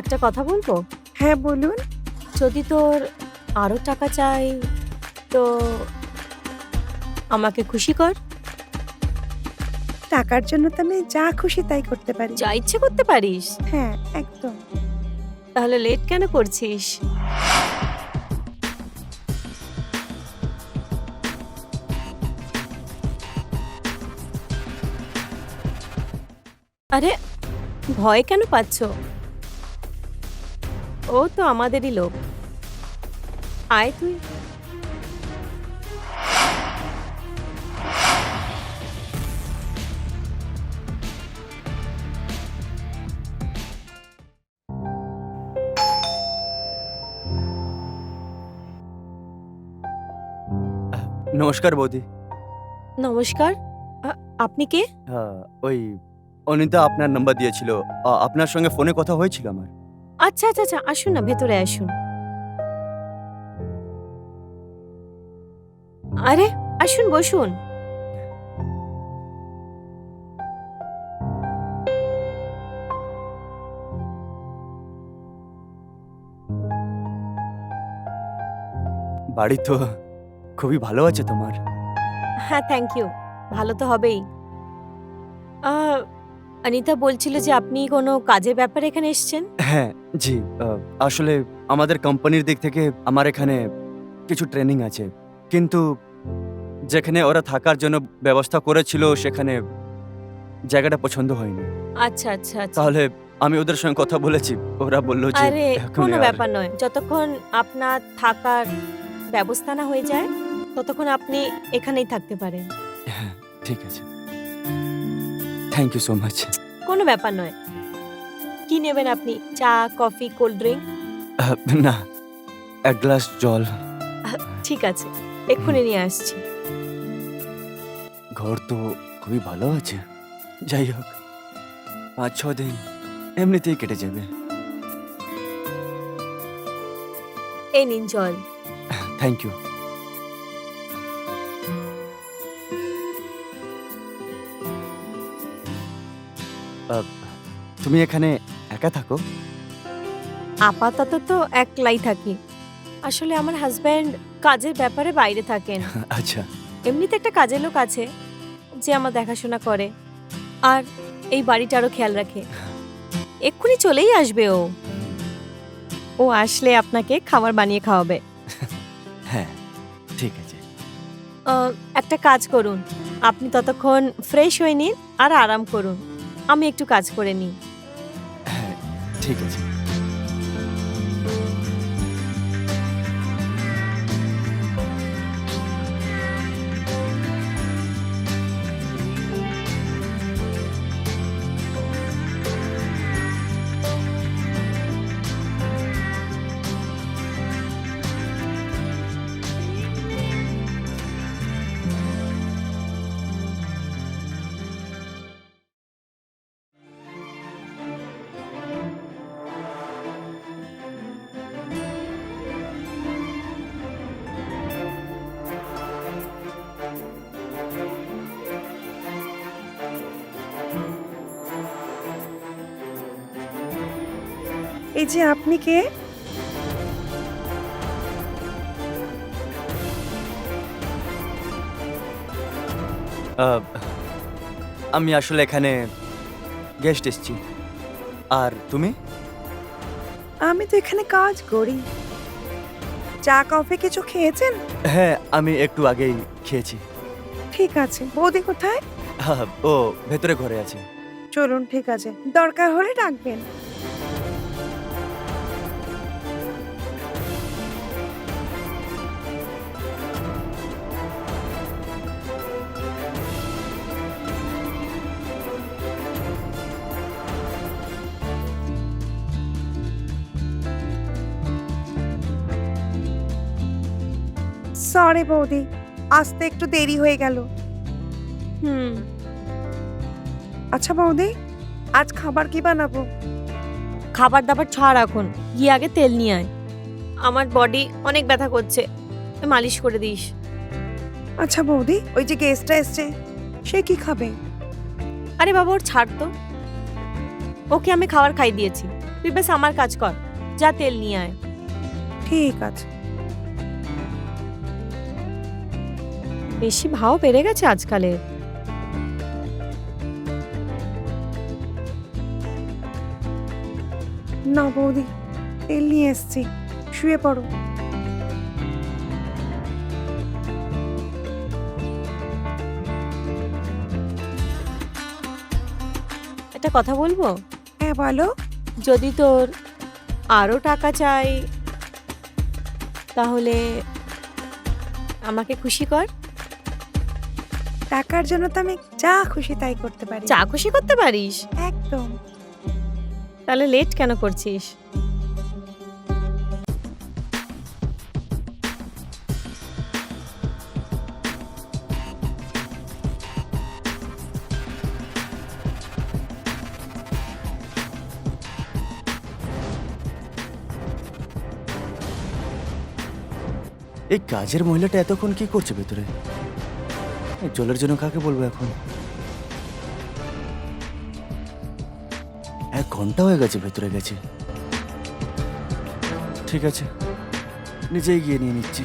একটা কথা বলব? হ্যাঁ বলুন। যদি তোর আরও টাকা চাই তো আমাকে খুশি কর। টাকার জন্য তো আমি যা খুশি তাই করতে পারি। যা ইচ্ছে করতে পারিস। হ্যাঁ একদম। তাহলে লেট কেন করছিস? আরে ভয় কেন পাচ্ছ? ও তো আমাদেরই লোক। আয় তুই। নমস্কার বৌদি। নমস্কার। আপনি কে? ওই অনিতা আপনার নাম্বার দিয়েছিল। আপনার সঙ্গে ফোনে কথা হয়েছিল আমার। আচ্ছা আচ্ছা আচ্ছা আসুন না ভেতরে আসুন। আরে আসুন বসুন। বাড়ি তো খুবই ভালো আছে তোমার। হ্যাঁ থ্যাংক ইউ ভালো তো হবেই। অনিতা বলছিল যে আপনি কোনো কাজের ব্যাপারে এখানে এসেছেন? হ্যাঁ জি। আসলে আমাদের কোম্পানির দিক থেকে আমার এখানে কিছু ট্রেনিং আছে। কিন্তু যেখানে ওরা থাকার জন্য ব্যবস্থা করেছিল সেখানে জায়গাটা পছন্দ হয়নি। আচ্ছা আচ্ছা আচ্ছা। তাহলে আমি ওদের সঙ্গে কথা বলেছি। ওরা বলল যে আরে কোনো আর- ব্যাপার নয়। যতক্ষণ আপনার থাকার ব্যবস্থা না হয়ে যায় ততক্ষণ আপনি এখানেই থাকতে পারেন। হ্যাঁ ঠিক আছে। থ্যাংক ইউ সো মাচ কোনো ব্যাপার নয়। কি নেবেন আপনি? চা কফি কোল্ড ড্রিঙ্ক? না এক গ্লাস জল। ঠিক আছে এক্ষুনি নিয়ে আসছি। ঘর তো খুবই ভালো আছে। যাই হোক পাঁচ ছ দিন এমনিতেই কেটে যাবে। এই নিন জল। থ্যাংক ইউ তুমি এখানে একা থাকো? আপাতত তো একলাই থাকি। আসলে আমার হাজব্যান্ড কাজের ব্যাপারে বাইরে থাকেন। আচ্ছা। এমনিতে একটা কাজের লোক আছে যে আমার দেখাশোনা করে। আর এই বাড়িটারও খেয়াল রাখে। এক্ষুনি চলেই আসবে ও। ও আসলে আপনাকে খাবার বানিয়ে খাওয়াবে। হ্যাঁ ঠিক আছে। একটা কাজ করুন। আপনি ততক্ষণ ফ্রেশ হয়ে নিন আর আরাম করুন। আমি একটু কাজ করে নিই। হ্যাঁ ঠিক আছে। এই যে আপনি কে? আমি আসলে এখানে গেস্ট এসেছি। আর তুমি? আমি তো এখানে কাজ করি। চা কফি কিছু খেয়েছেন? হ্যাঁ আমি একটু আগেই খেয়েছি। ঠিক আছে। বৌদি কোথায়? হ্যাঁ, ও ভেতরে ঘরে আছে। চলুন ঠিক আছে। দরকার হলে ডাকবেন। সরি বৌদি আসতে একটু দেরি হয়ে গেল। হুম। আচ্ছা বৌদি আজ খাবার কি বানাবো? খাবার দাবার ছাড় এখন গিয়ে আগে তেল নিয়ে আয়। আমার বডি অনেক ব্যথা করছে মালিশ করে দিস। আচ্ছা বৌদি ওই যে গেস্টটা এসছে সে কি খাবে? আরে বাবা ওর ছাড় তো। ওকে আমি খাবার খাই দিয়েছি। তুই বেশ আমার কাজ কর যা তেল নিয়ে আয়। ঠিক আছে। বেশি ভাও বেড়ে গেছে আজকালের না বৌদি তেল নিয়ে এসছি শুয়ে পড়ো। একটা কথা বলব? হ্যাঁ বলো। যদি তোর আরও টাকা চাই তাহলে আমাকে খুশি কর। টাকার জন্য তো আমি যা খুশি তাই করতে পারি। চা খুশি করতে পারিস? একদম। তাহলে লেট কেন করছিস? এই কাজের মহিলাটা এতক্ষণ কি করছে ভেতরে? জলের জন্য কাকে বলব এখন? এক ঘণ্টা হয়ে গেছে, ভেতরে গেছে। ঠিক আছে, নিজেই গিয়ে নিয়ে নিচ্ছি।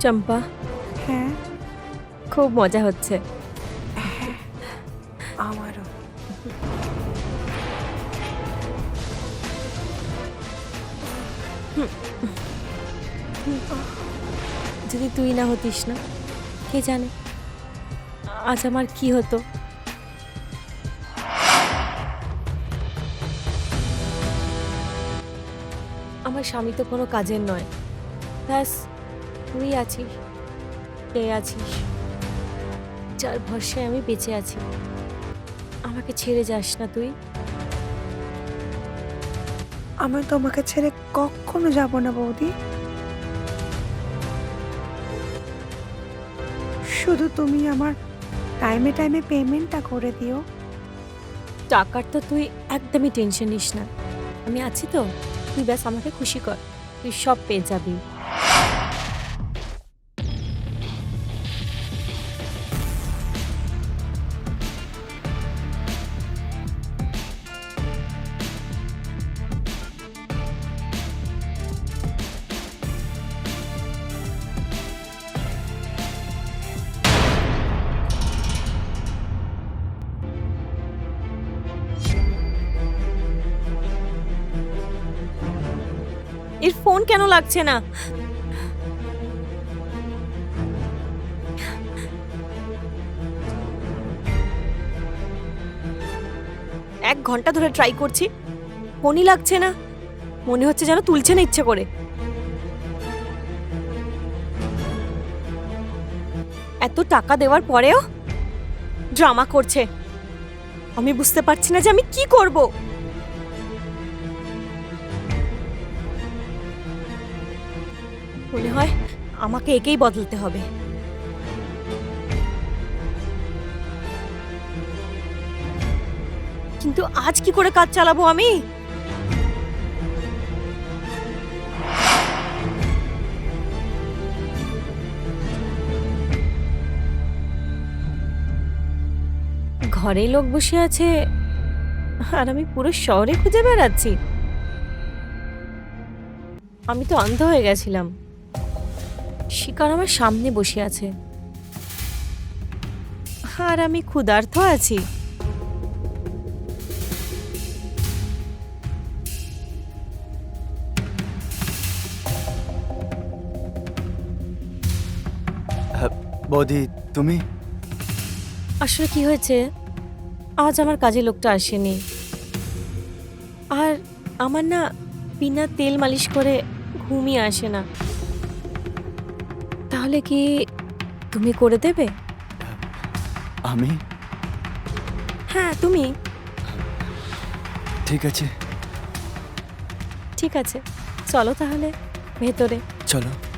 চম্পা। হ্যাঁ। খুব মজা হচ্ছে। আমারও। যদি তুই না হতিস না কে জানে? আজ আমার কি হতো? আমার স্বামী তো কোনো কাজের নয়। ব্যাস তুই আছিস কে আছিস যার ভরসায় আমি বেঁচে আছি। আমাকে ছেড়ে যাস না তুই। আমি তোমাকে ছেড়ে কখনো যাব না বৌদি। শুধু তুমি আমার টাইমে টাইমে পেমেন্টটা করে দিও। টাকার তো তুই একদমই টেনশন নিস না। আমি আছি তো। তুই ব্যাস আমাকে খুশি কর। তুই সব পেয়ে যাবি। ফোন কেন লাগছে না? এক ঘণ্টা ধরে ট্রাই করছি, ফোনই লাগছে না। মনে হচ্ছে যেন তুলছে না ইচ্ছে করে। এত টাকা দেওয়ার পরেও ড্রামা করছে। আমি বুঝতে পারছি না যে আমি কি করব। মনে হয় আমাকে একেই বদলতে হবে। কিন্তু আজ কি করে কাজ চালাবো আমি? ঘরে লোক বসে আছে, আর আমি পুরো শহরে খুঁজে বেড়াচ্ছি। আমি তো অন্ধ হয়ে গেছিলাম। শিকার আমার সামনে বসে আছে। আর আমি ক্ষুধার্ত আছি। বৌদি তুমি? আসলে কি হয়েছে? আজ আমার কাজে লোকটা আসেনি। আর আমার না বিনা তেল মালিশ করে ঘুমিয়ে আসে না। তাহলে কি তুমি করে দেবে? আমি? হ্যাঁ তুমি। ঠিক আছে। ঠিক আছে। চলো তাহলে ভেতরে। চলো।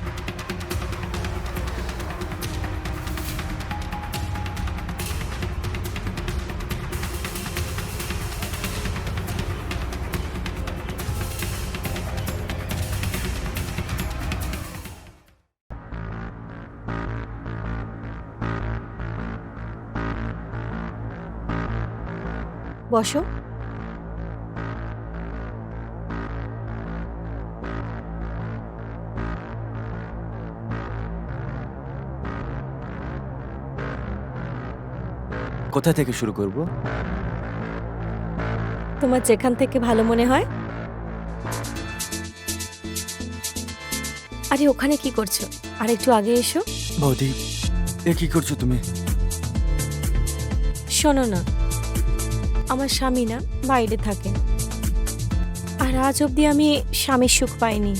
বসো। কোথা থেকে শুরু করব? তোমার যেখান থেকে ভালো মনে হয়? আরে ওখানে কি করছ? আর একটু আগে এসো। বৌদি এ কি করছ তুমি? শোনো না। আমার স্বামী না বাইরে থাকে আর আজ অবধি আমি স্বামীর সুখ পাইনি।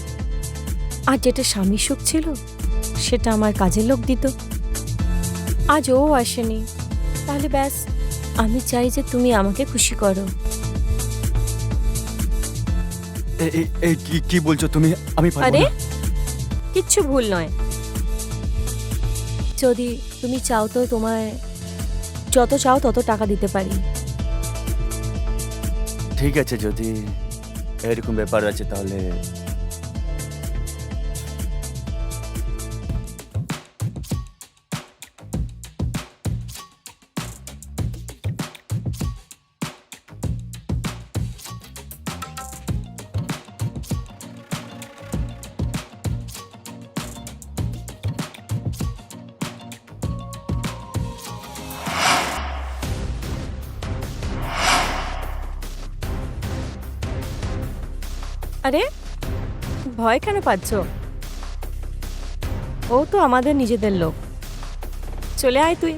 আর যেটা স্বামীর সুখ ছিল সেটা আমার কাজের লোক দিত। আজ ও আসেনি। তাহলে ব্যাস আমি চাই যে তুমি আমাকে খুশি করো। কি বলছো তুমি? আমি আরে কিচ্ছু ভুল নয়। যদি তুমি চাও তো তোমায় যত চাও তত টাকা দিতে পারি। ঠিক আছে যদি এরকম ব্যাপার আছে তাহলে আরে ভয় কেন পাচ্ছ? ও তো আমাদের নিজেদের লোক। চলে আয় তুই।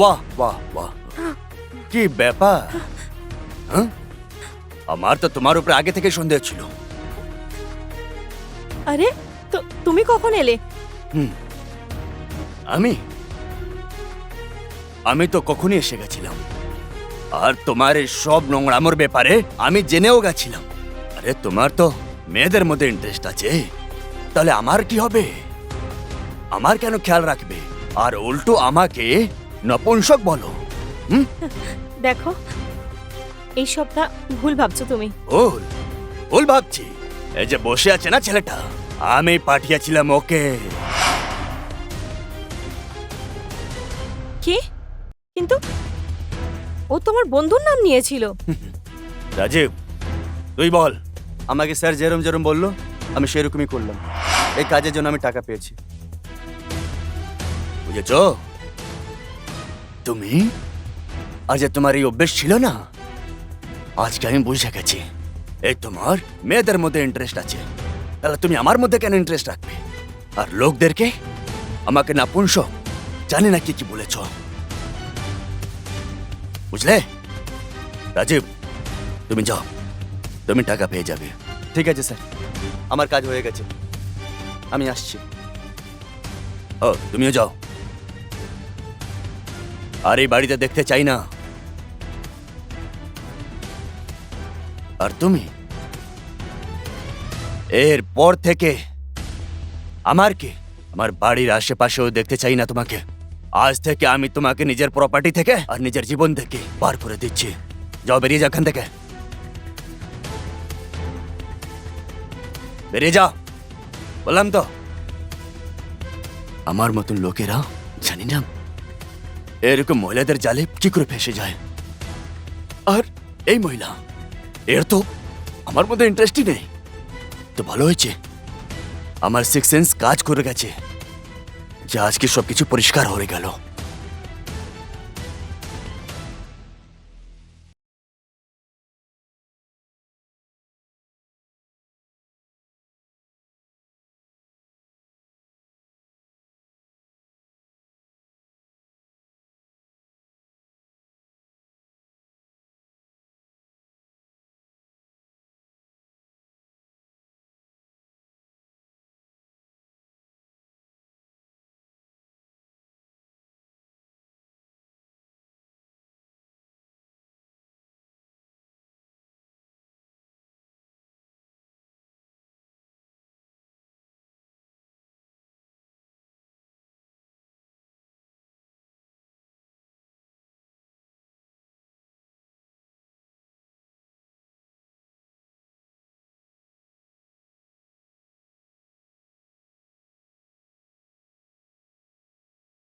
বাহ বাহ বাহ কি ব্যাপার? আমার তো তোমার উপরে আগে থেকে সন্দেহ ছিল। আরে তো তুমি কখন এলে? আমি? আমি তো কখনই এসে গেছিলাম। আর তোমার এই সব নোংরামোর ব্যাপারে আমি জেনেও গেছিলাম। আরে তোমার তো মেয়েদের মধ্যে ইন্টারেস্ট আছে। তাহলে আমার কি হবে? আমার কেন খেয়াল রাখবে? আর উল্টো আমাকে নপুংসক বলো। দেখো এই সবটা ভুল ভাবছ তুমি। ভুল ভুল ভাবছি। এই যে বসে আছে না ছেলেটা আমি পাঠিয়েছিলাম ওকে। কি? কিন্তু ও তোমার বন্ধুর নাম নিয়েছিল। রাজীব তুই বল। আমাকে স্যার যেরম যেরম বলল আমি সেরকমই করলাম। এই কাজের জন্য আমি টাকা পেয়েছি। বুঝেছ? তুমি? আর যে তোমার এই অভ্যেস ছিল না? আজকে আমি বুঝে গেছি। এই তোমার মেয়েদের মধ্যে ইন্টারেস্ট আছে। তাহলে তুমি আমার মধ্যে কেন ইন্টারেস্ট রাখবে? আর লোকদেরকে? আমাকে না পুংস জানি না কি কি বলেছ। বুঝলে? রাজীব, তুমি যাও। তুমি টাকা পেয়ে যাবে। ঠিক আছে, স্যার। আমার কাজ হয়ে গেছে। আমি আসছি। ও, তুমিও যাও। আর এই বাড়িতে দেখতে চাই না। আর তুমি? এর পর থেকে আমার কি? আমার বাড়ির আশেপাশেও দেখতে চাই না তোমাকে। আজ থেকে আমি তোমাকে নিজের প্রপার্টি থেকে আর নিজের জীবন থেকে বার করে দিচ্ছি। যাও বেরিয়ে যাও এখান থেকে। বেরিয়ে যাও। বললাম তো। আমার মতন লোকেরা জানি না এরকম মহিলাদের জালে কি করে ফেসে যায়? আর এই মহিলা, এর তো আমার মধ্যে ইন্টারেস্টই নেই। তো ভালো হয়েছে। আমার সিক্স সেন্স কাজ করে গেছে। যে আজকে সবকিছু পরিষ্কার হয়ে গেল।